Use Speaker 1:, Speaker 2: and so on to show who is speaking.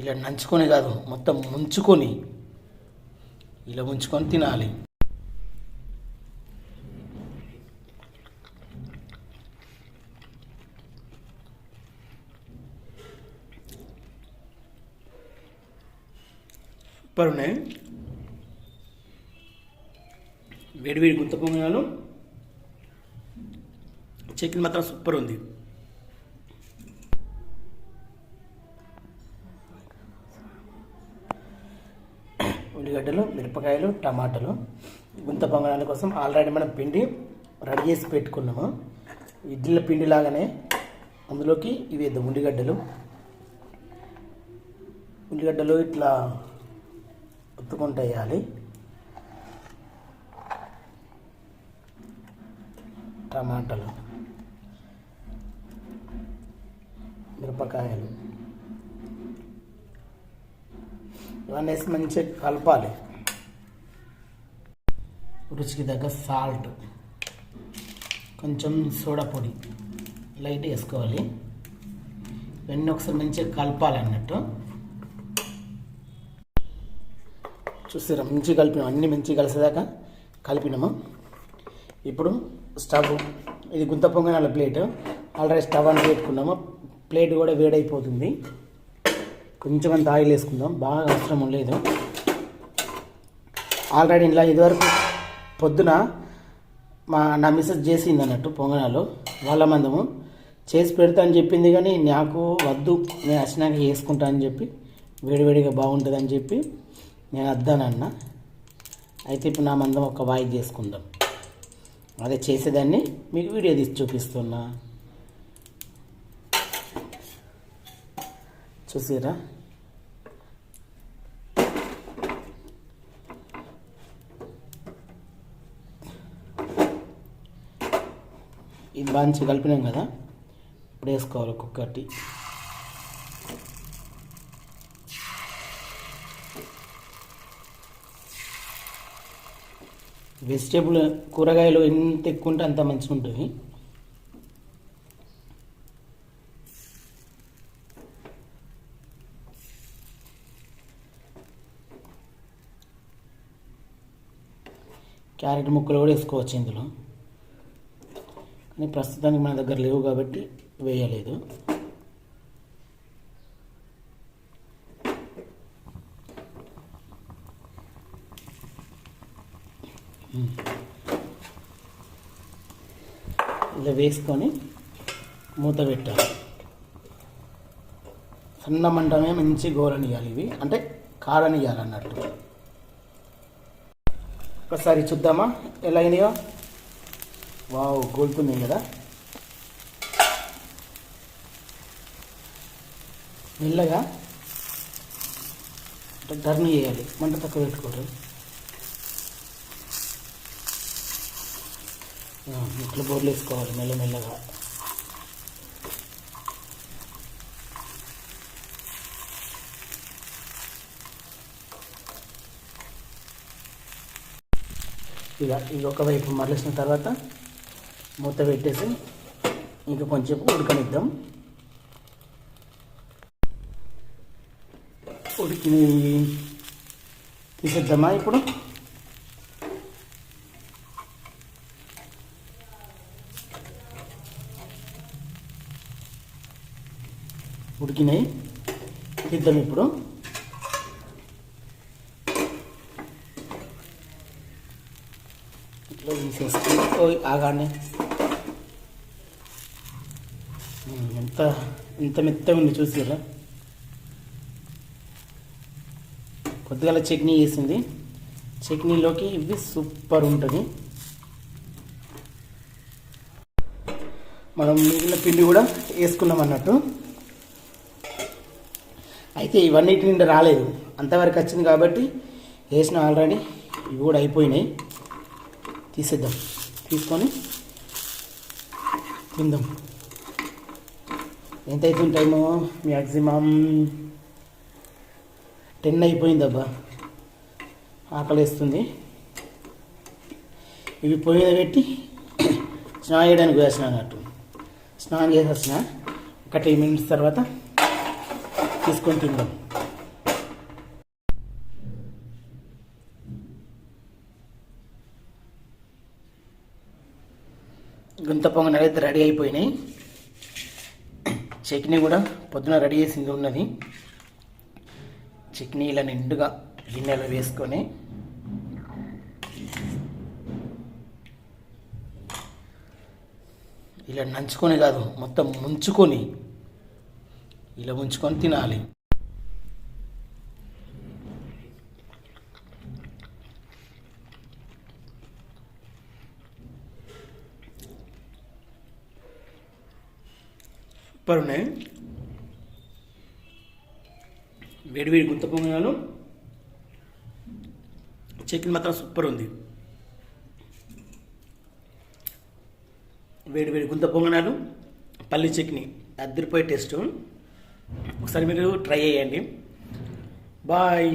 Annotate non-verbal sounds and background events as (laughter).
Speaker 1: ఇలా నంచుకొని కాదు మొత్తం ముంచుకొని ఇలా ముంచుకొని తినాలి. సూపర్ ఉన్నాయి. వేడి వేడి గుంత పొంగనాలు. చికెన్ మాత్రం సూపర్ ఉంది. ఉల్లిగడ్డలు మిరపకాయలు టమాటాలు. గుంత పొంగనాల కోసం ఆల్రెడీ మనం పిండి రెడీ చేసి పెట్టుకున్నాము. ఇడ్లీల పిండి లాగానే అందులోకి ఇవి వేద్దాం ఉల్లిగడ్డలు. ఉల్లిగడ్డలు ఇట్లా ఒత్తుకుంటూ వేయాలి. టమాటాలు మిరపకాయలు. ఇవన్నీ వేసి మంచిగా కలపాలి. రుచికి తగ్గ సాల్ట్ కొంచెం సోడా పొడి లైట్ వేసుకోవాలి. ఇవన్నీ ఒకసారి మంచిగా కలపాలి అన్నట్టు. చూసారా మంచిగా కలిపినాం. అన్నీ మంచిగా కలిసేదాకా కలిపినాము. ఇప్పుడు స్టవ్ ఇది గుంత పొంగనాల ప్లేట్ ఆల్రెడీ స్టవ్ అని పెట్టుకున్నాము. ప్లేట్ కూడా వేడైపోతుంది. కొంచెం అంత ఆయిల్ వేసుకుందాం. బాగా అవసరం లేదు. ఆల్రెడీ ఇలా ఇదివరకు పొద్దున మా నా మిస్సెస్ చేసింది అన్నట్టు పొంగనాలు. వాళ్ళ మందము. చేసి పెడతా అని చెప్పింది కానీ నాకు వద్దు నేను వచ్చినాక వేసుకుంటా అని చెప్పి వేడివేడిగా బాగుంటుంది అని చెప్పి నేను వద్దానన్న అయితే ఇప్పుడు నా మందం ఒక వాయి చేసుకుందాం. అదే చేసేదాన్ని మీకు వీడియో తీసి చూపిస్తున్నా. చూసిరా? ఇది బాగా కలిపినాం కదా ఇప్పుడు వేసుకోవాలి ఒక్కొక్కటి వెజిటేబుల్ కూరగాయలు ఎంత ఎక్కువ ఉంటే అంత మంచిగా ఉంటుంది. క్యారెట్ ముక్కలు కూడా వేసుకోవచ్చు ఇందులో. కానీ ప్రస్తుతానికి మన దగ్గర లేవు కాబట్టి వేయలేదు. ఇలా వేసుకొని మూత పెట్టాలి. సన్న మంటమే మంచి గోరనియాలి ఇవి. అంటే కాడనియాలి అన్నట్టు ఒకసారి చూద్దామా? ఎలా అయినాయో? వావ్ గోలుతున్నాయి కదా? మెల్లగా అంటే టర్న్ చేయాలి మంట తక్కువ పెట్టుకోరు ముక్కలు బోర్లు వేసుకోవాలి మెల్లమెల్లగా ఇక ఇది ఒకవైపు మరలేసిన తర్వాత మూత పెట్టేసి ఇంకా కొంచెం ఉడకనిద్దాం. ఉడికి తీసేద్దామా ఇప్పుడు? ఉడికినాయి. తీద్దాం ఇప్పుడు. ఇట్లా తీసేసుకుని ఆగానే. ఎంత ఎంత మెత్తగా ఉంది చూసారా కొద్దిగా చట్నీ వేసింది చట్నీలోకి ఇవి సూపర్ ఉంటుంది. మనం మిగిలిన పిండి కూడా వేసుకున్నాం అన్నట్టు. అయితే ఇవన్నిటి నిండా రాలేదు. అంతవరకు వచ్చింది కాబట్టి వేసిన ఆల్రెడీ. ఇవి కూడా అయిపోయినాయి. తీసేద్దాం. తీసుకొని తిందాం. ఎంత అయిపోయిన మ్యాక్సిమం టెన్ అయిపోయిందబ్బా ఆకలిస్తుంది. ఇవి పొయ్యి పెట్టి (coughs) స్నానం చేయడానికి వేసిన అన్నట్టు. స్నానం చేసేసిన ఒక టెన్ మినిట్స్ తర్వాత తీసుకొని తిందాం. గుంత పొంగనైతే అయితే రెడీ అయిపోయినాయి. చట్నీ కూడా పొద్దున రెడీ చేసింది ఉన్నది. చట్నీ ఇలా నిండుగా గిన్నెలో వేసుకొని ఇలా నంచుకొని కాదు మొత్తం ముంచుకొని ఇలా ముంచుకొని తినాలి. సూపర్ ఉన్నాయి వేడి వేడి గుంత పొంగనాలు. చికెన్ మాత్రం సూపర్ ఉంది. వేడి వేడి గుంత పొంగనాలు. పల్లి చట్నీ అద్దరిపోయే టేస్ట్. ఒకసారి మీరు ట్రై చేయండి. బాయ్.